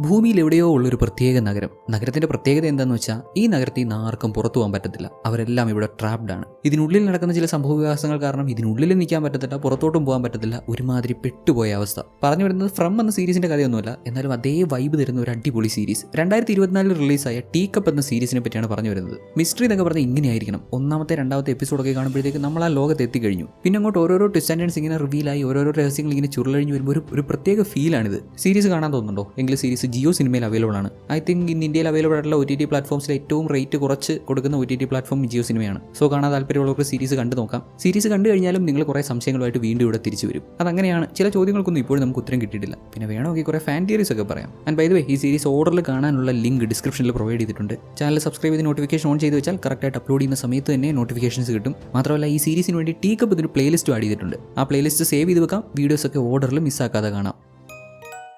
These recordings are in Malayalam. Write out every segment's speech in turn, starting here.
ഭൂമിയിൽ എവിടെയോ ഉള്ളൊരു പ്രത്യേക നഗരം. നഗരത്തിന്റെ പ്രത്യേകത എന്താന്ന് വെച്ചാൽ ഈ നഗരത്തിൽ നിന്ന് ആർക്കും പുറത്തു പോകാൻ പറ്റത്തില്ല. അവരെല്ലാം ഇവിടെ ട്രാപ്ഡ് ആണ്. ഇതിനുള്ളിൽ നടക്കുന്ന ചില സംഭവ വികാസങ്ങൾ കാരണം ഇതിനുള്ളിൽ നിൽക്കാൻ പറ്റത്തില്ല പുറത്തോട്ടും പോകാൻ പറ്റത്തില്ല. ഒരുമാതിരി പെട്ടുപോയ അവസ്ഥ. പറഞ്ഞു വരുന്നത് ഫ്രം എന്ന സീരീസിന്റെ കഥയൊന്നുമല്ല എന്നാലും അതേ വൈബ് തരുന്ന ഒരു അടിപൊളി സീരീസ് രണ്ടായിരത്തി ഇരുപത്തിനാലിൽ റിലീസായ ടീ കപ്പ് എന്ന സീരീസിനെ പറ്റിയാണ് പറഞ്ഞു വരുന്നത്. മിസ്റ്ററി എന്നൊക്കെ പറഞ്ഞാൽ ഇങ്ങനെയായിരിക്കണം. ഒന്നാമത്തെ രണ്ടാമത്തെ എപ്പിസോഡൊക്കെ കാണുമ്പോഴത്തേക്ക് നമ്മൾ ആ ലോകത്ത് എത്തിക്കഴിഞ്ഞു. പിന്നെ അങ്ങോട്ട് ഓരോരോ ഡിസ്റ്റാൻഡൻസ് ഇങ്ങനെ റിവീലായി ഓരോരോ രഹസ്യങ്ങൾ ഇങ്ങനെ ചുരുളഴിഞ്ഞ് വരുമ്പോൾ ഒരു പ്രത്യേക ഫീലാണിത് സീരീസ് കാണാൻ തോന്നുന്നുണ്ടോ? എങ്കിൽ സീരീസ് ജിയോ സിനിമയിൽ അവൈലബിൾ ആണ്. ഐ തിങ്ക് ഇന്ന് ഇന്ത്യയിൽ അവൈലബിൾ ആയിട്ടുള്ള ഒ ടി ടി പ്ലാറ്റ്ഫോംസിൽ ഏറ്റവും റേറ്റ് കുറച്ച് കൊടുക്കുന്ന O T T platform Jio സിനിമയാണ്. സോ കാണാൻ താല്പര്യമുള്ളവർക്ക് സീരീസ് കണ്ടു നോക്കാം. സീരീസ് കണ്ടു കഴിഞ്ഞാലും നിങ്ങൾ കുറേ സംശയങ്ങളുമായിട്ട് വീണ്ടും ഇവിടെ തിരിച്ചു വരും. അതങ്ങനെയാണ്. ചില ചോദ്യങ്ങൾക്കൊന്നും ഇപ്പോഴും നമുക്ക് ഉത്തരം കിട്ടിയിട്ടില്ല. പിന്നെ വേണമെങ്കിൽ കുറേ ഫാൻ തിയറീസ് ഒക്കെ പറയാം. ആൻഡ് ബൈ ദ വേ ഈ സീരീസ് ഓർഡറിൽ കാണാനുള്ള ലിങ്ക് ഡിസ്ക്രിപ്ഷനിൽ പ്രൊവൈഡ് ചെയ്തിട്ടുണ്ട്. ചാനൽ സബ്സ്ക്രൈബ് ചെയ്ത് നോട്ടിഫിക്കേഷൻ ഓൺ ചെയ്ത് വെച്ചാൽ കറക്റ്റായിട്ട് അപ്ലോഡ് ചെയ്യുന്ന സമയത്ത് തന്നെ നോട്ടിഫിക്കേഷൻസ് കിട്ടും. മാത്രമല്ല ഈ സീരീസിന് വേണ്ടി ടീക്കപ്പ് കപ്പ് ഇതിന് പ്ലേലിസ്റ്റ് ആഡ് ചെയ്തിട്ടുണ്ട്. ആ പ്ലേലിസ്റ്റ് സേവ് ചെയ്ത് വെക്കാം. വീഡിയോസ് ഒക്കെ ഓർഡറിൽ മിസ്സാക്കാതെ കാണാം.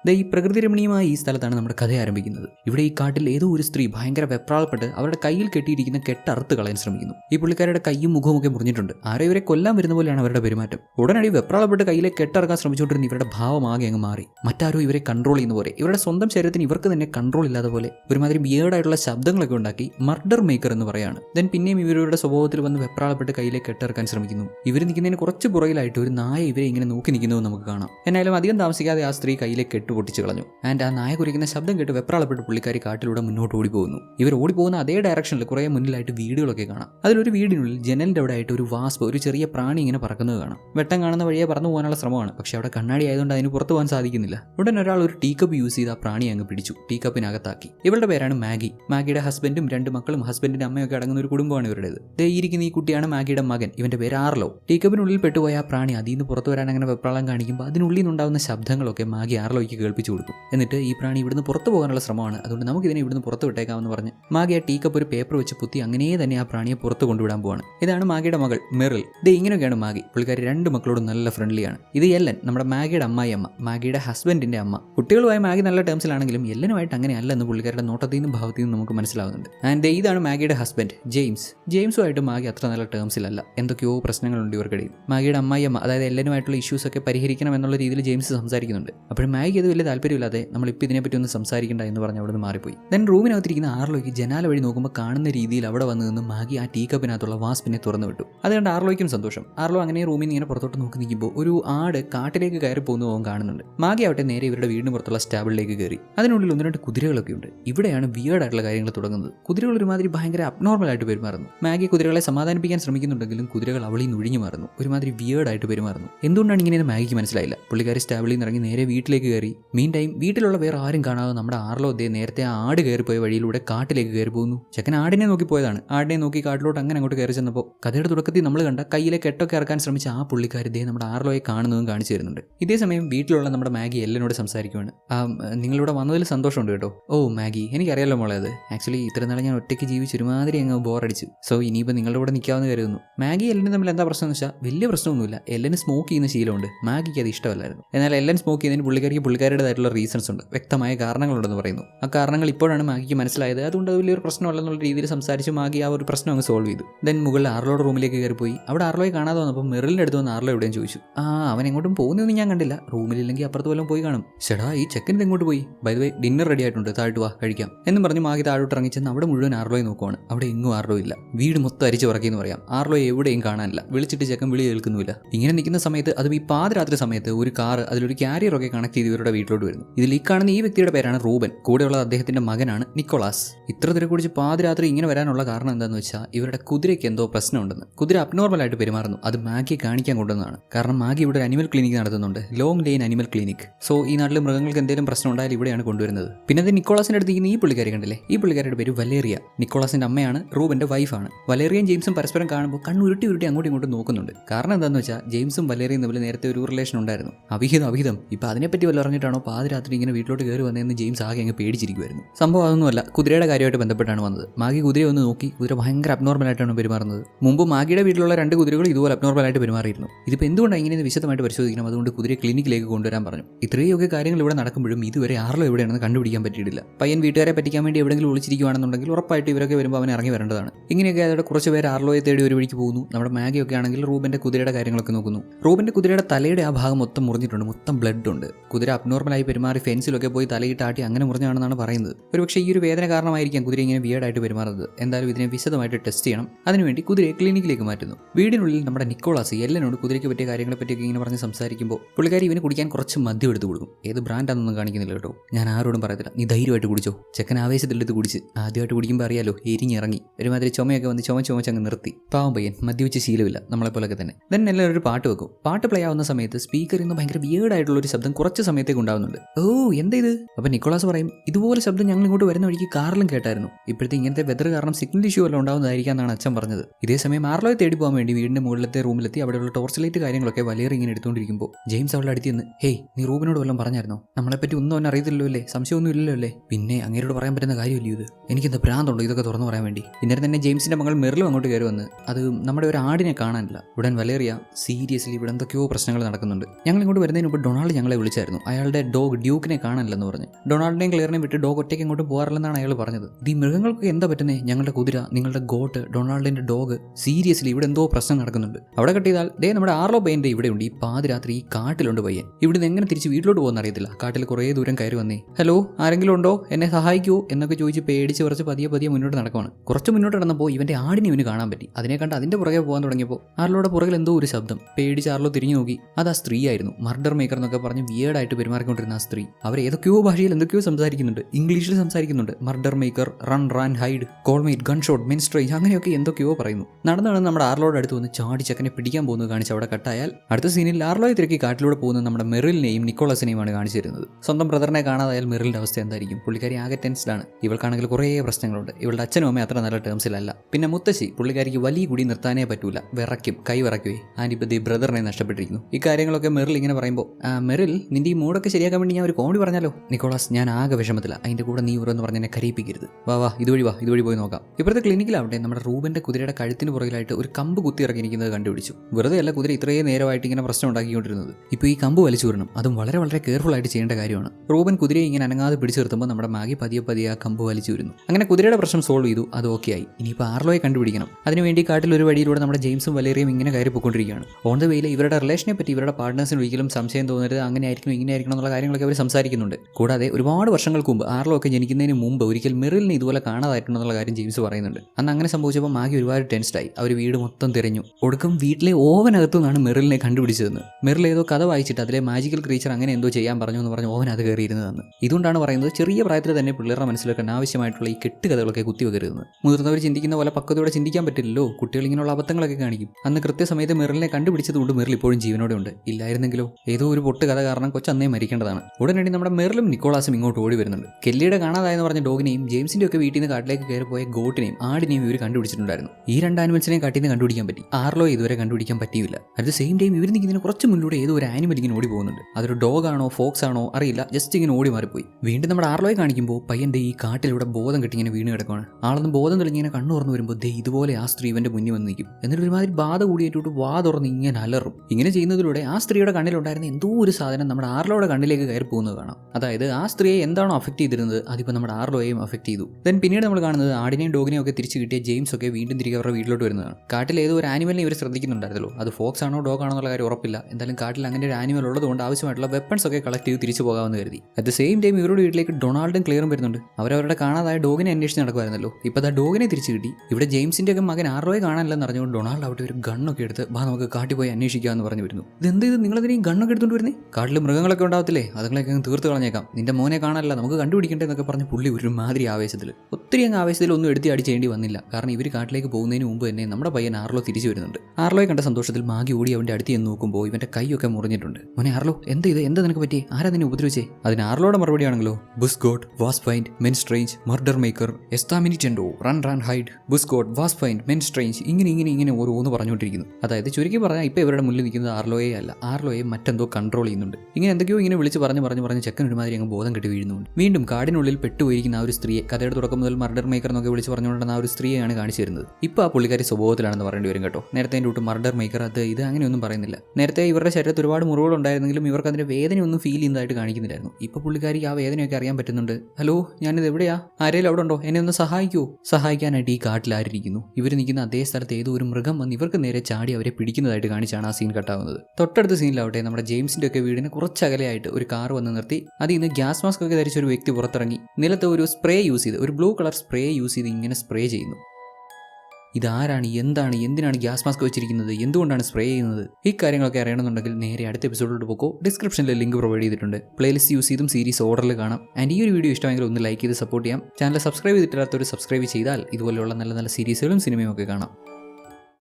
ദേ ഈ പ്രകൃതി രമണീയമായ ഈ സ്ഥലത്താണ് നമ്മുടെ കഥ ആരംഭിക്കുന്നത്. ഇവിടെ ഈ കാട്ടിൽ ഏതോ ഒരു സ്ത്രീ ഭയങ്കര വെപ്രാളപ്പെട്ട് അവരുടെ കയ്യിൽ കെട്ടിയിരിക്കുന്ന കെട്ടറുത്ത് കളയാൻ ശ്രമിക്കുന്നു. ഈ പുള്ളിക്കാരുടെ കൈയും മുഖവും ഒക്കെ മുറിഞ്ഞിട്ടുണ്ട്. ആരോ ഇവരെ കൊല്ലാൻ വരുന്ന പോലെയാണ് അവരുടെ പെരുമാറ്റം. ഉടനടി വെപ്രാളപ്പെട്ട് കയ്യിലെ കെട്ടിറക്കാൻ ശ്രമിച്ചുകൊണ്ടിരുന്ന ഇവരുടെ ഭാവം ആകെ അങ്ങ് മാറി. മറ്റാരോ ഇവരെ കൺട്രോൾ ചെയ്യുന്ന പോലെ ഇവരുടെ സ്വന്തം ശരീരത്തിന് ഇവർക്ക് തന്നെ കൺട്രോൾ ഇല്ലാതെ പോലെ ഒരുമാതിരി ബിയേർഡായിട്ടുള്ള ശബ്ദങ്ങളൊക്കെ ഉണ്ടാക്കി മർഡർ മേക്കർ എന്ന് പറയാണ്. ദെൻ പിന്നെയും ഇവരുടെ സ്വഭാവത്തിൽ വന്ന് വെപ്രാളപ്പെട്ട് കയ്യിലെ കെട്ടിറക്കാൻ ശ്രമിക്കുന്നു. ഇവർ നിൽക്കുന്നതിന് കുറച്ച് പുറകിലായിട്ട് ഒരു നായ ഇവരെ ഇങ്ങനെ നോക്കി നിൽക്കുന്നത് നമുക്ക് കാണാം. എന്നാലും അധികം താമസിക്കാതെ ആ സ്ത്രീ കയ്യിലെ കെട്ട് പൊട്ടിച്ച് കളഞ്ഞു. ആൻഡ് ആ നായ കുരിക്കുന്ന ശബ്ദം കേട്ട് വെപ്രാളപ്പെട്ട് പുള്ളിക്കാരി കാട്ടിലൂടെ മുന്നോട്ട് ഓടി പോകുന്നു ഇവർ ഓടിപ്പോകുന്ന അതേ ഡയറക്ഷനിൽ കുറേ മുന്നിലായിട്ട് വീടുകളൊക്കെ കാണാം. അതിലൊരു വീടിനുള്ളിൽ ജനലിന്റെ അവിടെ ആയിട്ട് ഒരു വാസ്പ് ഒരു ചെറിയ പ്രാണി ഇങ്ങനെ പറക്കുന്നത് കാണാം. വെട്ടം കാണുന്ന വഴിയെ പറന്നു പോകാനുള്ള ശ്രമമാണ്. പക്ഷേ അവിടെ കണ്ണാടി ആയതുകൊണ്ട് അതിന് പുറത്തു പോകാൻ സാധിക്കുന്നില്ല. ഉടൻ ഒരാൾ ഒരു ടീ കപ്പ് യൂസ് ചെയ്ത് ആ പ്രാണി അങ്ങ് പിടിച്ചു. ടീ കപ്പിനകത്താക്കി ഇവളുടെ പേരാണ് മാഗി. മാഗിയുടെ ഹസ്ബൻഡും രണ്ട് മക്കളും ഹസ്ബൻഡിന്റെ അമ്മയൊക്കെ അടങ്ങുന്ന ഒരു കുടുംബമാണ് ഇവരുടേത്. ദേ ഇരിക്കുന്ന ഈ കുട്ടിയാണ് മാഗിയുടെ മകൻ. ഇവന്റെ പേര് ആർലോ. ടീ കപ്പിനുള്ളിൽ പെട്ടുപോയ ആ പ്രാണി അതിൽ നിന്ന് പുറത്തു വരാൻ അങ്ങനെ വെപ്രാളം കാണിക്കുമ്പോൾ അതിനുള്ളിൽ നിന്നുണ്ടാവുന്ന ശബ്ദങ്ങളൊക്കെ മാഗി ആർലോയ്ക്ക് കേൾപ്പിച്ചു കൊടുക്കും. എന്നിട്ട് ഈ പ്രാണി ഇവിടുന്ന് പുറത്തു പോകാനുള്ള ശ്രമമാണ്. അതുകൊണ്ട് നമുക്ക് ഇതിനെ ഇവിടുന്ന് പുറത്ത് വിട്ടേക്കാമെന്ന് പറഞ്ഞ് മാഗി ആ ടീ കപ്പ് ഒരു പേപ്പർ വെച്ച് പുത്തി അങ്ങനെ തന്നെ ആ പ്രാണിയെ പുറത്ത് കൊണ്ടുവിടാൻ പോവാണ്. ഇതാണ് മാഗിയുടെ മകൾ മെറിൽ. ഇത് ഇങ്ങനെയൊക്കെയാണ് മാഗി. പുള്ളിക്കാരി രണ്ട് മക്കളോടും നല്ല ഫ്രണ്ട്ലിയാണ് ഇത് എല്ലൻ നമ്മുടെ മാഗിയുടെ അമ്മായി അമ്മ മാഗിയുടെ ഹസ്ബൻഡിന്റെ അമ്മ. കുട്ടികളുമായി മാഗി നല്ല ടേംസിലാണെങ്കിലും എല്ലനുമായിട്ട് അങ്ങനെ അല്ലെന്ന് പുള്ളിക്കാരുടെ നോട്ടത്തിൽ നിന്നും ഭാവത്തിൽ നിന്നും നമുക്ക് മനസ്സിലാവുന്നുണ്ട്. ആൻഡ് ഇതാണ് മാഗിയുടെ ഹസ്ബൻഡ് ജെയിംസ്. ജെയിംസുമായിട്ട് മാഗി അത്ര നല്ല ടേംസിലല്ല എന്തൊക്കെയോ പ്രശ്നങ്ങളുണ്ട് ഇവർക്കിടയിൽ. മാഗിയുടെ അമ്മായി അമ്മ അതായത് എല്ലനുമായിട്ടുള്ള ഇഷ്യൂസ് ഒക്കെ പരിഹരിക്കണം എന്നുള്ള രീതിയിൽ ജെയിംസ് സംസാരിക്കുന്നുണ്ട്. അപ്പോഴും മാഗി അത് വലിയ താല്പര്യമില്ലാതെ നമ്മൾ ഇപ്പോൾ ഇതിനെപ്പറ്റി ഒന്ന് സംസാരിക്കണ്ട എന്ന് പറഞ്ഞ് അവിടെ നിന്ന് മാറിപ്പോയി. ദെൻ റൂമിനകത്തിരിക്കുന്ന ആർലോയ്ക്ക് ജനാല വഴി നോക്കുമ്പോൾ കാണുന്ന രീതിയിൽ അവിടെ വന്ന് നിന്ന് മാഗി ആ ടീ കപ്പിനകത്തുള്ള വാസ്പിനെ തുറന്നു വിട്ടു. അത് കണ്ട് ആർലോയ്ക്കും സന്തോഷം. ആർലോ അങ്ങനെ റൂമിൽ നിന്ന് ഇങ്ങനെ പുറത്തോട്ട് നോക്കി നിൽക്കുമ്പോൾ ഒരു ആട് കാട്ടിലേക്ക് കയറി പോകുന്ന പോകാൻ കാണുന്നുണ്ട്. മാഗി ആവട്ടെ നേരെ ഇവരുടെ വീടിന് പുറത്തുള്ള സ്റ്റാബിളിലേക്ക് കയറി. അതിനുള്ളിൽ ഒന്ന് രണ്ട് കുതിരകളൊക്കെ ഉണ്ട്. ഇവിടെയാണ് വിയേർഡ് ആയിട്ടുള്ള കാര്യങ്ങൾ തുടങ്ങുന്നത്. കുതിരകൾ ഒരുമാതിരി ഭയങ്കര അബ്നോർമൽ ആയിട്ട് പെരുമാറുന്നു. മാഗി കുതിരകളെ സമാധാനിപ്പിക്കാൻ ശ്രമിക്കുന്നുണ്ടെങ്കിലും കുതിരകൾ അവളിൽ നിന്ന് ഒഴിഞ്ഞു മാറുന്നു. ഒരുമാതിരി വിയേർഡ് ആയിട്ട് പെരുമാറുന്നു. എന്തുകൊണ്ടാണ് ഇങ്ങനെ മാഗിക്ക് മനസ്സിലായില്ല. പുള്ളിക്കാരി സ്റ്റാബിളിൽ നിന്ന് ഇറങ്ങി നേരെ വീട്ടിലേക്ക് കയറി മീൻ ടൈം വീട്ടിലുള്ള വേറെ ആരും കാണാതെ നമ്മുടെ ആറിലോ ദേ നേരത്തെ ആ ആട് കയറിപ്പോയ വഴിയിലൂടെ കാട്ടിലേക്ക് കയറി പോകുന്നു ചെക്കൻ ആടിനെ നോക്കി പോയതാണ്. ആടിനെ നോക്കി കാട്ടിലോട്ട് അങ്ങനെ അങ്ങോട്ട് കയറി ചെന്നപ്പോൾ കഥയുടെ തുടക്കത്തിൽ നമ്മൾ കണ്ട കയ്യിലെ കെട്ടൊക്കെ ഇറക്കാൻ ശ്രമിച്ച ആ പുള്ളിക്കാരി ദേ നമ്മുടെ ആറിലോയെ കാണുന്നതും കാണിച്ചു തരുന്നുണ്ട്. ഇതേ സമയം വീട്ടിലുള്ള നമ്മുടെ മാഗി എല്ലനോട് സംസാരിക്കുവാണ്. ആ നിങ്ങളിവിടെ വന്നതിൽ സന്തോഷമുണ്ട് കേട്ടോ. ഓ മാഗി എനിക്കറിയാലോ മോളെ അത്. ആക്ച്വലി ഇത്ര നാളെ ഞാൻ ഒറ്റയ്ക്ക് ജീവിച്ച് ഒരുമാതിരി അങ്ങ് ബോറടിച്ചു. സോ ഇനിയിപ്പോൾ നിങ്ങളുടെ കൂടെ നിൽക്കാമെന്ന് കരുതുന്നു. മാഗി എല്ലനും തമ്മിൽ എന്താ പ്രശ്നം എന്ന് വെച്ചാൽ വലിയ പ്രശ്നമൊന്നുമില്ല. എല്ലന് സ്മോക്ക് ചെയ്യുന്ന ശീലമുണ്ട്. മാഗിക്ക് അത് ഇഷ്ടമല്ലായിരുന്നു. എന്നാൽ എല്ലൻ സ്മോക്ക് ചെയ്യുന്നതിന് പുള്ളിക്കാരിക്ക് പുള്ളിക്കാരുടേതായിട്ടുള്ള റീസൺസ് ഉണ്ട്. വ്യക്തമായ കാരണങ്ങളുണ്ടെന്ന് പറയുന്നു. ആ കാരണങ്ങൾ ഇപ്പോഴാണ് മാഗിക്ക് മനസ്സിലായത്. അതുകൊണ്ട് അത് വലിയൊരു പ്രശ്നമല്ലെന്നുള്ള രീതിയിൽ സംസാരിച്ച് മാഗി ആ ഒരു പ്രശ്നം അങ്ങ് സോൾവ് ചെയ്തു. ദെൻ മുകളിൽ ആർലോയുടെ റൂമിലേക്ക് കയറി പോയി അവിടെ ആർലോയെ കാണാതെ വന്നപ്പോൾ മെറിലിന്റെ അടുത്ത് വന്ന് ആർലോ എവിടെയും ചോദിച്ചു. ആ അവൻ എങ്ങോട്ടും പോകുന്നൊന്നും ഞാൻ കണ്ടില്ല. റൂമിലില്ലെങ്കിൽ അപ്പുറത്ത് വല്ലതും പോയി കാണും. ചേടാ ഈ ചെക്കൻ എങ്ങോട്ട് പോയി? ബൈ വേ ഡിന്നർ റെഡി ആയിട്ടുണ്ട്. താഴ്ത്തു വാ കഴിക്കാം. എന്ന് പറഞ്ഞ് മാഗി താഴോട്ട് ഇറങ്ങി ചെന്ന് അവിടെ മുഴുവൻ ആർലോയെ നോക്കുവാണ്. അവിടെ എങ്ങും ആർലോ ഇല്ല. വീട് മൊത്തം അരിച്ചു പറക്കിയെന്ന് പറയാം. ആർലോ എവിടെയും കാണാനില്ല. വിളിച്ചിട്ട് ചെക്കൻ വിളി കേൾക്കുന്നില്ല ഇങ്ങനെ നിൽക്കുന്ന സമയത്ത് അതും ഈ പാതിരാത്രി സമയത്ത് ഒരു കാർ അതിലൊരു ക്യാരിയറൊക്കെ കണക്ട് ചെയ്ത് ഇവരുടെ വീട്ടിലോട്ട് വരുന്നു. ഇതിൽ ഈ കാണുന്ന ഈ വ്യക്തിയുടെ പേരാണ് റൂബൻ. കൂടെയുള്ള അദ്ദേഹത്തിന്റെ മകനാണ് നിക്കോളാസ്. ഇത്ര തിരെ കുടിച്ച് പാതിരാത്രി ഇങ്ങനെ വരാനുള്ള കാരണം എന്താണെന്ന് വെച്ചാൽ ഇവരുടെ കുതിരയ്ക്ക് എന്തോ പ്രശ്നമുണ്ടെന്ന്. കുതിര അബ്നോർമൽ ആയിട്ട് പെരുമാറുന്നു. അത് മാഗിയെ കാണിക്കാൻ കൊണ്ടുവന്നതാണ്. കാരണം മാഗി ഇവിടെ ഒരു അനിമൽ ക്ലിനിക് നടത്തുന്നുണ്ട്. Long line animal clinic so ഈ നാട്ടിൽ മൃഗങ്ങൾക്ക് എന്തെങ്കിലും പ്രശ്നം ഉണ്ടായാലും ഇവിടെയാണ് കൊണ്ടുവരുന്നത്. പിന്നെ അത് നിക്കോളാസിന്റെ അടുത്ത് ഈ പുള്ളിക്കാരി കണ്ടില്ലേ? ഈ പുള്ളിക്കാരുടെ പേര് വലേറിയ. നിക്കോളാസിന്റെ അമ്മയാണ് റൂബന്റെ വൈഫാണ് വലേറിയയും ജെയിംസും പരസ്പരം കാണുമ്പോൾ കണ്ണു ഉരുട്ടി ഉരുട്ടി അങ്ങോട്ടും ഇങ്ങോട്ടും നോക്കുന്നുണ്ട്. കാരണം എന്താണെന്ന് വെച്ചാൽ ജെയിംസും വലേറിയും തമ്മിൽ നേരത്തെ ഒരു റിലേഷൻ ഉണ്ടായിരുന്നു. അവിഹിതം അവിഹിതം. ഇപ്പൊ അതിനെപ്പറ്റി വല്ല പാതിരാത്രി ഇങ്ങനെ വീട്ടിലോട്ട് കയറി വന്നതെന്ന് ജെയിംസ് ആകെ അങ്ങ് പേടിച്ചിരിക്കുമായിരുന്നു സംഭവം അതൊന്നുമല്ല കുതിരയുടെ കാര്യമായിട്ട് ബന്ധപ്പെട്ടാണ് വന്നത്. മാഗി കുതിരയെ ഒന്ന് നോക്കി. കുതിര ഭയങ്കര അബ്നോർമൽ ആയിട്ടാണ് പെരുമാറുന്നത്. മുമ്പ് മാഗിയുടെ വീട്ടിലുള്ള രണ്ട് കുതിരകൾ ഇതുപോലെ അബ്നോർമൽ ആയിട്ട് പെരുമാറിയിരുന്നു. ഇതിപ്പോൾ എന്തുകൊണ്ടാണ് ഇങ്ങനെ വിശദമായിട്ട് പരിശോധിക്കണം? അതുകൊണ്ട് കുതിരയെ ക്ലിനിക്കിലേക്ക് കൊണ്ടുവരാൻ പറഞ്ഞു. ഇത്രയൊക്കെ കാര്യങ്ങൾ ഇവിടെ നടക്കുമ്പോഴും ഇതുവരെ ആറിലോ എവിടെയാണെന്ന് കണ്ടുപിടിക്കാൻ പറ്റിയിട്ടില്ല. പയ്യൻ വീട്ടുകാരെ പറ്റിക്കാൻ വേണ്ടി എവിടെയെങ്കിലും ഒളിച്ചിരിക്കുകയാണെന്നുണ്ടെങ്കിൽ ഉറപ്പായിട്ട് ഇവരൊക്കെ വരുമ്പോൾ അവൻ ഇറങ്ങി വരേണ്ടതാണ്. ഇങ്ങനെയൊക്കെ അതോടെ കുറച്ച് പേര് ആർലോയെ തേടി ഒരു വഴിക്ക് പോകുന്നു. നമ്മുടെ മാഗിയൊക്കെ ആണെങ്കിൽ റൂബിന്റെ കുതിരയുടെ കാര്യങ്ങളൊക്കെ നോക്കുന്നു. റൂബിന്റെ കുതിരയുടെ തലയുടെ ആ ഭാഗം മൊത്തം മുറിഞ്ഞിട്ടുണ്ട്. മൊത്തം ബ്ലഡ് ഉണ്ട്. കുതിര അബ്നോർമലായി പെരുമാറി ഫെൻസിലൊക്കെ പോയി തലയിട്ടാട്ടി അങ്ങനെ മുറിഞ്ഞാണെന്നാണ് പറയുന്നത്. ഒരുപക്ഷെ ഈ ഒരു വേദന കാരണമായിരിക്കാം കുതിര ഇങ്ങനെ വിയേഡായിട്ട് പെരുമാറുന്നത്. എന്തായാലും ഇതിനെ വിശദമായിട്ട് ടെസ്റ്റ് ചെയ്യണം. അതിനുവേണ്ടി കുതിരയെ ക്ലിനിക്കിലേക്ക് മാറ്റുന്നു. വീടിനുള്ളിൽ നമ്മുടെ നിക്കോളാസ് എല്ലനോട് കുതിരയ്ക്ക് പറ്റിയ കാര്യങ്ങളെ പറ്റിയൊക്കെ ഇങ്ങനെ പറഞ്ഞ് സംസാരിക്കുമ്പോൾ പുള്ളിക്കാരി ഇവന് കുടിക്കാൻ കുറച്ച് മദ്യം എടുത്ത് കൊടുക്കും. ഏത് ബ്രാൻഡാണെന്നൊന്നും കാണിക്കുന്നില്ല കേട്ടോ. ഞാൻ ആരോടും പറയത്തില്ല. നീ ധൈര്യമായിട്ട് കുടിച്ചോ. ചെക്കൻ ആവേശത്തിലെടുത്ത് കുടിച്ച്. ആദ്യമായിട്ട് കുടിക്കുമ്പോൾ അറിയാലോ എരിഞ്ഞിറങ്ങി. ഒരുമാതിരി ചുമയൊക്കെ വന്ന് ചുമ ചുമച്ച് അങ്ങ് നിർത്തി. പാവം പയ്യൻ മദ്യവെച്ച് ശീലമില്ല. നമ്മളെപ്പോലൊക്കെ തന്നെ. ദെൻ എല്ലാവരും ഒരു പാട്ട് വെക്കും. പാട്ട് പ്ലേ ആവുന്ന സമയത്ത് സ്പീക്കറിൽ നിന്ന് ഭയങ്കര വിയേഡായിട്ടുള്ള ഒരു ശബ്ദം കുറച്ച് സമയത്തേക്ക് ഉണ്ടാവുന്നുണ്ട്. ഓ എന്താ ഇത് അപ്പൊ നിക്കോളാസ് പറയും ഇതുപോലെ ശബ്ദം ഞങ്ങൾ ഇങ്ങോട്ട് വരുന്ന വഴിക്ക് കാറിലും കേട്ടായിരുന്നു. ഇപ്പോഴത്തെ ഇങ്ങനത്തെ വെതർ കാരണം സിഗ്നൽ ഇഷ്യൂ എല്ലാം ഉണ്ടാവുന്നതായിരിക്കാം എന്നാണ് അച്ഛൻ പറഞ്ഞത്. ഇതേ സമയം ആർലോയെ തേടി പോകാൻ വേണ്ടി വീടിന്റെ മുകളിലത്തെ റൂമിലെത്തി അവിടെയുള്ള ടോർച്ച് ലൈറ്റ് കാര്യങ്ങളൊക്കെ വലിയ ഇങ്ങനെ എടുത്തുകൊണ്ടിരിക്കുമ്പോൾ ജെയിംസ് അവളുടെ അടുത്ത് നിന്ന് ഹേയ് നീ റൂബിനോട് വല്ലതും പറഞ്ഞായിരുന്നോ? നമ്മളെപ്പറ്റി ഒന്നും അവൻ അറിയത്തില്ലല്ലോ അല്ലേ? സംശയമൊന്നും ഇല്ലല്ലോ അല്ലേ? പിന്നെ അങ്ങേരോട് പറയാൻ പറ്റുന്ന കാര്യമില്ല ഇത്? എനിക്കെന്താ ഭ്രാന്തുണ്ടോ ഇതൊക്കെ തുറന്നു പറയാൻ വേണ്ടി? ഇന്നലെ തന്നെ ജെയിംസിന്റെ മകൾ മെറിലും അങ്ങോട്ട് കയറി വന്ന് അത് നമ്മുടെ ഒരു ആടിനെ കാണാനില്ല. ഉടൻ വലേറിയ സീരിയസ്ലി ഇവിടെ എന്തൊക്കെയോ പ്രശ്നങ്ങൾ നടക്കുന്നുണ്ട്. ഞങ്ങൾ ഇങ്ങോട്ട് വരുന്നതിന് മുമ്പ് ഡൊണാൾഡ് ഞങ്ങളെ വിളിച്ചായിരുന്നു. അയാളുടെ ഡോഗ് ഡ്യൂക്കിനെ കാണാനില്ലെന്ന് പറഞ്ഞു. ഡൊണാൾഡിനെയും ക്ലിയറിനെ വിട്ട് ഡോഗ് ഒറ്റയ്ക്ക് ഇങ്ങോട്ട് പോകാറില്ലെന്നാണ് അയാൾ പറഞ്ഞത്. ഈ മൃഗങ്ങൾക്ക് എന്താ പറ്റുന്നേ? ഞങ്ങളുടെ കുതിര നിങ്ങളുടെ ഗോട്ട് ഡൊണാൾഡിന്റെ ഡോഗ്. സീരിയസ്ലി ഇവിടെ എന്തോ പ്രശ്നം നടക്കുന്നുണ്ട്. അവിടെ കട്ട് ചെയ്താൽ ദേ നമ്മുടെ ആർലോ ഇവിടെ ഇവിടെയുണ്ട്. ഈ പാതിരാത്രി ഈ കാട്ടിലുണ്ട് പയ്യൻ. ഇവിടുന്ന് എങ്ങനെ തിരിച്ച് വീട്ടിലോട്ട് പോകുന്ന അറിയത്തില്ല. കാട്ടിൽ കുറേ ദൂരം കയറി വന്നേ. ഹലോ ആരെങ്കിലും ഉണ്ടോ? എന്നെ സഹായിക്കൂ എന്നൊക്കെ ചോദിച്ച് പേടിച്ച് കുറച്ച് പതിയെ പതിയെ മുന്നോട്ട് നടക്കുവാണ്. കുറച്ച് മുന്നോട്ട് നടന്നപ്പോൾ ഇവന്റെ ആടിനെ ഇവന് കാണാൻ പറ്റി. അതിനെ കണ്ട് അതിന്റെ പുറകെ പോകാൻ തുടങ്ങിയപ്പോൾ ആർലോയുടെ പുറകിൽ എന്തോ ഒരു ശബ്ദം. പേടിച്ച് ആർലോ തിരിഞ്ഞു നോക്കി. അത് ആ സ്ത്രീ ആയിരുന്നു മർഡർ മേക്കർ എന്നൊക്കെ പറഞ്ഞ് വിയേഡായിട്ട് പെരുമാറിക്കൊണ്ടിരുന്ന ആ സ്ത്രീ. അവർ ഏതൊക്കെയോ ഭാഷയിൽ എന്തൊക്കെയോ സംസാരിക്കുന്നുണ്ട്. ഇംഗ്ലീഷിൽ സംസാരിക്കുന്നുണ്ട്. Murder maker run ran hide call mate gunshot മിൻസ്ട്രേജ് അങ്ങനെയൊക്കെ എന്തൊക്കെയോ പറയുന്നു. നടന്ന് നടന്ന് നമ്മുടെ ആർലോയുടെ അടുത്ത് വന്ന് ചാടി ചക്കനെ പിടിക്കാൻ പോകുന്നത് കാണിച്ച് അവിടെ കട്ടായാൽ അടുത്ത സീനിൽ ആർലോയെ തിരക്കി കാട്ടിലൂടെ പോകുന്ന നമ്മുടെ മെറിലിനെയും നിക്കോളസിനെയുമാണ് കാണിച്ചിരുന്നത്. സ്വന്തം ബ്രദറിനെ കാണാതായാൽ മെറിലിന്റെ അവസ്ഥ എന്തായിരിക്കും? പുള്ളിക്കാരി ആകെ ടെൻസ്ഡാണ് ഇവൾക്കാണെങ്കിൽ കുറേ പ്രശ്നങ്ങളുണ്ട്. ഇവളുടെ അച്ഛനും അമ്മയും അത്ര നല്ല ടേംസിലല്ല പിന്നെ മുത്തശ്ശി പുള്ളിക്കാരിക്ക് വലിയ കുടി നിർത്താനേ പറ്റൂല. വിറയ്ക്കും കൈ വിറയ്ക്കുവേ. ദി ബ്രദറിനെ നഷ്ടപ്പെട്ടിരിക്കുന്നു. ഈ കാര്യങ്ങളൊക്കെ മെറിൽ ഇങ്ങനെ പറയുമ്പോൾ മെറിൽ നിന്റെ ഈ മൂടൊക്കെ ശരിയാക്കാൻ വേണ്ടി ഞാൻ ഒരു കോമഡി പറഞ്ഞാലോ? നിക്കോളാസ് ഞാൻ ആകെ വിഷമത്തില്ല അതിന്റെ കൂടെ നീ ഉറന്ന് പറഞ്ഞ് എന്നെ കരയിപ്പിക്കരുത് വാ വാ ഇതുവഴി വാ ഇതുവഴി പോയി നോക്കാം. ഇപ്പോഴത്തെ ക്ലിനിക്കിലാവട്ടെ നമ്മുടെ റൂബിന്റെ കുതിരയുടെ കഴുത്തിന് പുറകിലായിട്ട് ഒരു കമ്പ് കുത്തി ഇറങ്ങിയിരിക്കുന്നത് കണ്ടുപിടിച്ചു. വെറുതെ അല്ല കുതിര ഇത്രയും നേരമായിട്ട് ഇങ്ങനെ പ്രശ്നം ഉണ്ടാക്കിക്കൊണ്ടിരുന്നത്. ഇപ്പോൾ ഈ കമ്പ് വലിച്ചു വിടണം അതും വളരെ വളരെ കെയർഫുൾ ആയിട്ട് ചെയ്യേണ്ട കാര്യമാണ്. റൂബൻ കുതിരയെ ഇങ്ങനെ അനങ്ങാതെ പിടിച്ചു നിർത്തുമ്പോൾ നമ്മുടെ മാഗി പതിയെ പതിയെ ആ കമ്പ് വലിച്ചു വരുന്നു. അങ്ങനെ കുതിരയുടെ പ്രശ്നം സോൾവ് ചെയ്തു. അത് ഓക്കെ ആയി. ഇനിയിപ്പോൾ ആർലോയെ കണ്ടുപിടിക്കണം. അതിനുവേണ്ടി കാട്ടിൽ ഒരു വഴിയിലൂടെ നമ്മുടെ ജെയിംസും വലേറിയും ഇങ്ങനെ കയറി പോയിക്കൊണ്ടിരിക്കുകയാണ് ഓൺ ദ വേയിൽ ഇവരുടെ റിലേഷനെ പറ്റി ഇവരുടെ പാർട്ട്നേഴ്സിന് ഒരിക്കലും സംശയം തോന്നരുത്. അങ്ങനെ ആയിരിക്കണം ഇങ്ങനെ ആയിരിക്കണം എന്നുള്ള കാര്യങ്ങളൊക്കെ അവർ സംസാരിക്കുന്നുണ്ട്. കൂടാതെ ഒരുപാട് വർഷങ്ങൾക്ക് മുമ്പ് ആർലോ ഒക്കെ ജനിക്കുന്നതിന് മുമ്പ് ഒരിക്കൽ മെറിലിനെ ഇതുപോലെ കാണാതായിട്ടുണ്ടെന്നുള്ള കാര്യം ജെയിംസ് പറയുന്നുണ്ട്. അന്ന് അങ്ങനെ സംഭവിച്ചപ്പോൾ മാഗി ഒരുപാട് ടെൻസ്ഡായി അവർ വീട് മൊത്തം തിരഞ്ഞു. ഒടുക്കം വീട്ടിലെ ഓവനകത്തു നിന്നാണ് മെറിലിനെ കണ്ടുപിടിച്ചതെന്ന്. മെറിൽ ഏതോ കഥ വായിച്ചിട്ട് അതിലെ മാജിക്കൽ ക്രീച്ചർ അങ്ങനെ എന്തോ ചെയ്യാൻ പറഞ്ഞു എന്ന് പറഞ്ഞ് ഓവൻ അത് കയറിയിരുന്നതെന്ന്. ഇതുകൊണ്ടാണ് പറയുന്നത് ചെറിയ പ്രായത്തിൽ തന്നെ പിള്ളേരുടെ മനസ്സിലൊക്കെ ആവശ്യമായിട്ടുള്ള ഈ കെട്ടുകഥകളൊക്കെ കുത്തിവെക്കരുതെന്ന് മുതിർന്നവർ ചിന്തിക്കുന്ന പോലെ പക്വതയോടെ ചിന്തിക്കാൻ പറ്റില്ലല്ലോ. കുട്ടികൾ ഇങ്ങനെയുള്ള അബദ്ധങ്ങളൊക്കെ കാണിക്കും. അന്ന് കൃത്യസമയത്ത് മെറിലിനെ കണ്ടുപിടിച്ചതുകൊണ്ട് മെറിൽ ഇപ്പോഴും ജീവനോടെ ഉണ്ട് ഇല്ലായിരുന്നെങ്കിലോ? ഏതോ ഒരു പൊട്ട് കഥ കാരണം കൊച്ചന്നേ മരിക്കേണ്ടതാണ് ഉടനടി നമ്മുടെ മെറിലും നിക്കോളാസും ഇങ്ങോട്ട് ഓടി വരുന്നുണ്ട്. കെല്ലിയുടെ കാണാതായെന്ന് പറഞ്ഞ ഡോഗിനെയും ജെയിംസിന്റെ ഒക്കെ വീട്ടിൽ നിന്ന് കാട്ടിലേക്ക് കയറി പോയ ഗോട്ടിനെയും ആടിനെയും ഇവർ കണ്ടുപിടിച്ചിട്ടുണ്ടായിരുന്നു. ഈ രണ്ട് ആനിമൽസിനെ കാട്ടിൽ നിന്ന് കണ്ടുപിടിക്കാൻ പറ്റി. ആർലോ ഇതുവരെ കണ്ടുപിടിക്കാൻ പറ്റിയില്ല. അറ്റ് ദ സെയിം ടൈം ഇവർ നിൽക്കുന്നതിന് കുറച്ച് മുന്നിലൂടെ ഏതോ ഒരു ആനിമൽ ഇങ്ങനെ ഓടി പോകുന്നുണ്ട്. അതൊരു ഡോഗ് ആണോ ഫോക്സ് ആണോ അറിയില്ല. ജസ്റ്റ് ഇങ്ങനെ ഓടി മാറിപ്പോയി. വീണ്ടും നമ്മുടെ ആർലോയെ കാണിക്കുമ്പോൾ പയ്യന്റെ ഈ കാട്ടിലൂടെ ബോധം കിട്ടി ഇങ്ങനെ വീണ് കിടക്കുകയാണ് ആളൊന്ന് ബോധം തെളിഞ്ഞിങ്ങനെ കണ്ണു തുറന്നു വരുമ്പോൾ ദേ ഇതുപോലെ ആ സ്ത്രീ ഇവന്റെ മുന്നിൽ വന്ന് നിൽക്കും. എന്നിട്ട് ഒരുമാതിരി ബാധ കൂടിയേറ്റിട്ട് വാ തുറന്ന് ഇങ്ങനെ അലറും. ഇങ്ങനെ ചെയ്യുന്നതിലൂടെ ആ സ്ത്രീയുടെ കണ്ണിലുണ്ടായിരുന്ന എന്തോ ഒരു സാധനം നമ്മുടെ ആർലോയുടെ കണ്ണിലേക്ക് കയറി പോകുന്നത് കാണാം. അതായത് ആ സ്ത്രീയെ എന്താണോ അഫക്ട് ചെയ്തിരുന്നത് അതിപ്പോൾ നമ്മുടെ ആർലോയെയും അഫക്ട് ചെയ്തു. ദെൻ പിന്നീട് നമ്മൾ കാണുന്നത് ആടിനെയും ഡോഗിനെയും ഒക്കെ തിരിച്ചു കിട്ടിയ ജെയിംസ് ഒക്കെ വീണ്ടും തിരികെ അവരുടെ വീട്ടിലോട്ട് വരുന്നതാണ്. കാട്ടിൽ ഏതോ ഒരു ആനിമലിനെ ഇവർ ശ്രദ്ധിക്കുന്നുണ്ടായിരുന്നല്ലോ. അത് ഫോക്സ് ആണോ ഡോഗ് ആണോ എന്നുള്ള കാര്യം ഉറപ്പില്ല. എന്തായാലും കാട്ടിൽ അങ്ങനെ ഒരു ആനിമൽ ഉള്ളതുകൊണ്ട് ആവശ്യമായിട്ടുള്ള വെപ്പൺസ് ഒക്കെ കളക്ട് ചെയ്ത് തിരിച്ചു പോകാമെന്ന് കരുതി. അറ്റ് ദ സെയിം ടൈം ഇവരുടെ വീട്ടിലേക്ക് ഡൊണാൾഡും ക്ലിയറും വരുന്നുണ്ട്. അവരവരുടെ കാണാതായ ഡോഗിനെ അന്വേഷിച്ച് നടക്കുമായിരുന്നല്ലോ. ഇപ്പോൾ ആ ഡോഗിനെ തിരിച്ചു കിട്ടി. ഇവിടെ ജെയിംസിന്റെ ഒക്കെ മകൻ ആറോയെ കാണാനില്ലെന്ന് അറിഞ്ഞുകൊണ്ട് ഡൊണാൾഡ് അവിടെ ഒരു ഗണ്ണൊക്കെ എടുത്ത് ബാ നമുക്ക് കാട്ടിൽ പോയി അന്വേഷിക്കാമെന്ന് പറഞ്ഞു വരുന്നു. ഇത്? നിങ്ങളതിനെ ഈ ഗണ്ണൊക്കെ എടുത്തുകൊണ്ട് വരുന്നേ? കാട്ടിൽ മൃഗങ്ങളൊക്കെ ഉണ്ടാവത്തില്ലേ അതുങ്ങളെയൊക്കെ അങ്ങ് തീർത്ത് കളഞ്ഞേക്കാം. നിന്റെ മോനെ കാണാനല്ല നമുക്ക് കണ്ടുപിടിക്കണ്ടേ എന്നൊക്കെ പറഞ്ഞ് പുള്ളി ഒരുമാതിരി ആവേശത്തിൽ. ഒത്തിരി അങ്ങ് ആവേശത്തിൽ ഒന്നും എടുത്തി അടി ചെയ്യേണ്ടി വന്നില്ല. കാരണം ഇവർ കാട്ടിലേക്ക് പോകുന്നതിന് മുമ്പ് തന്നെ നമ്മുടെ പയ്യൻ ആർലോ തിരിച്ചു വരുന്നുണ്ട്. ആർലോയെ കണ്ട സന്തോഷത്തിൽ മാഗി ഓടി അവന്റെ അടുത്ത് ചെന്ന് നോക്കുമ്പോൾ ഇവന്റെ കൈയൊക്കെ മുറിഞ്ഞിട്ടുണ്ട്. മോനെ ആർലോ എന്ത് ഇത്? എന്താ നിനക്ക് പറ്റി ആരാ നിന്നെ ഉപദ്രവിച്ചേ? അതിന് ആർലോയുടെ ആണല്ലോ. Buzz god was find men strange murder maker എസ്താമിനിറ്റെൻഡോ run run hide buzz god was find men strange ഇങ്ങനെ ഇങ്ങനെ ഇങ്ങനെ ഓരോന്ന് പറഞ്ഞുകൊണ്ടിരിക്കുന്നു. അതായത് ചുരുക്കി പറഞ്ഞാൽ ഇപ്പോൾ ഇവരുടെ മുന്നിൽ നിൽക്കുന്നത് ആർലോയെ അല്ല. ആർലോയെ മറ്റെന്തോ കൺട്രോൾ ചെയ്യുന്നുണ്ട്. ഇങ്ങനെ എന്തൊക്കെയോ വിളിച്ച് പറഞ്ഞു പറഞ്ഞു പറഞ്ഞ് ചെക്കൻ ഒരുമാതിരി അങ്ങ് ബോധം കെട്ടി വീഴുന്നുണ്ട് വീണ്ടും കാടിനുള്ളിൽ പെട്ടുപോയിരിക്കുന്ന ആ ഒരു സ്ത്രീയെ കഥയുടെ തുടക്കം മുതൽ മർഡർ മേക്കർ എന്നൊക്കെ വിളിച്ച് പറഞ്ഞുകൊണ്ടിരുന്ന ആ ഒരു സ്ത്രീയാണ് കാണിച്ചു തരുന്നത്. ഇപ്പോൾ ആ പുള്ളിക്കാരി സ്വഭാവത്തിലാണെന്ന് പറയേണ്ടി വരും കേട്ടോ. നേരത്തെ എന്റെ കൂട്ട് മർഡർ മേക്കർ അത് ഇത് അങ്ങനെയൊന്നും പറയുന്നില്ല. നേരത്തെ ഇവരുടെ ശരീരത്തിൽ ഒരുപാട് മുറിവുകളുണ്ടായിരുന്നെങ്കിലും ഇവർക്ക് അതിന്റെ വേദനയൊന്നും ഫീൽ ചെയ്യുന്നതായിട്ട് കാണിക്കുന്നില്ലായിരുന്നു. ഇപ്പോൾ പുള്ളിക്കാരിക്ക് ആ വേദനയൊക്കെ അറിയാൻ പറ്റുന്നുണ്ട്. ഹലോ ഞാനിത് എവിടെയാ? ആരേലും അവിടെ ഉണ്ടോ? എന്നെ ഒന്ന് സഹായിക്കൂ? സഹായിക്കാനായിട്ട് ഈ കാട്ടിൽ ആരിയിരിക്കുന്നു ഇവർ നിൽക്കുന്ന അതേ സ്ഥലത്ത് ഏതോ ഒരു മൃഗം വന്ന് ഇവർക്ക് നേരെ ചാടി അവരെ പിടിക്കുന്നതായിട്ട് കാണിച്ചാണ് ആ സീൻ കട്ടാവുന്നത് തൊട്ടടുത്ത സീനിലാവട്ടെ നമ്മുടെ ജെയിംസിന്റെ ഒക്കെ വീടിന് കുറച്ച് അകലെയായിട്ട് ഒരു കാർ വന്ന് നിർത്തി. അതിൽ നിന്ന് ഗ്യാസ് മാസ്ക് ഒക്കെ ധരിച്ച ഒരു വ്യക്തി പുറത്തിറങ്ങി. നിലത്ത് ഒരു സ്പ്രേ യൂസ് ചെയ്ത് ഒരു ബ്ലൂ കളർ സ്പ്രേ യൂസ് ചെയ്ത് ഇങ്ങനെ സ്പ്രേ ചെയ്യുന്നു. ഇതാരാണ്? എന്താണ്? എന്തിനാണ് ഗ്യാസ് മാസ്ക് വെച്ചിരിക്കുന്നത്? എന്തുകൊണ്ടാണ് സ്പ്രേ ചെയ്യുന്നത്? ഈ കാര്യങ്ങളൊക്കെ അറിയണമെന്നുണ്ടെങ്കിൽ നേരെ അടുത്ത എപ്പിസോഡിലോട്ട് പോക്കോ. ഡിസ്ക്രിപ്ഷനിൽ ലിങ്ക് പ്രൊവൈഡ് ചെയ്തിട്ടുണ്ട്. പ്ലേലിസ്റ്റ് യൂസ് ചെയ്തും സീരീസ് ഓർഡറിൽ കാണാം. ആൻഡ് ഈ ഒരു വീഡിയോ ഇഷ്ടമായെങ്കിൽ ഒന്ന് ലൈക്ക് ചെയ്ത് സപ്പോർട്ട് ചെയ്യാം. ചാനൽ സബ്സ്ക്രൈബ് ചെയ്തിട്ടില്ലാത്തവർ സബ്സ്ക്രൈബ് ചെയ്താൽ ഇതുപോലെയുള്ള നല്ല നല്ല സീരീസുകളും സിനിമയും ഒക്കെ കാണാം.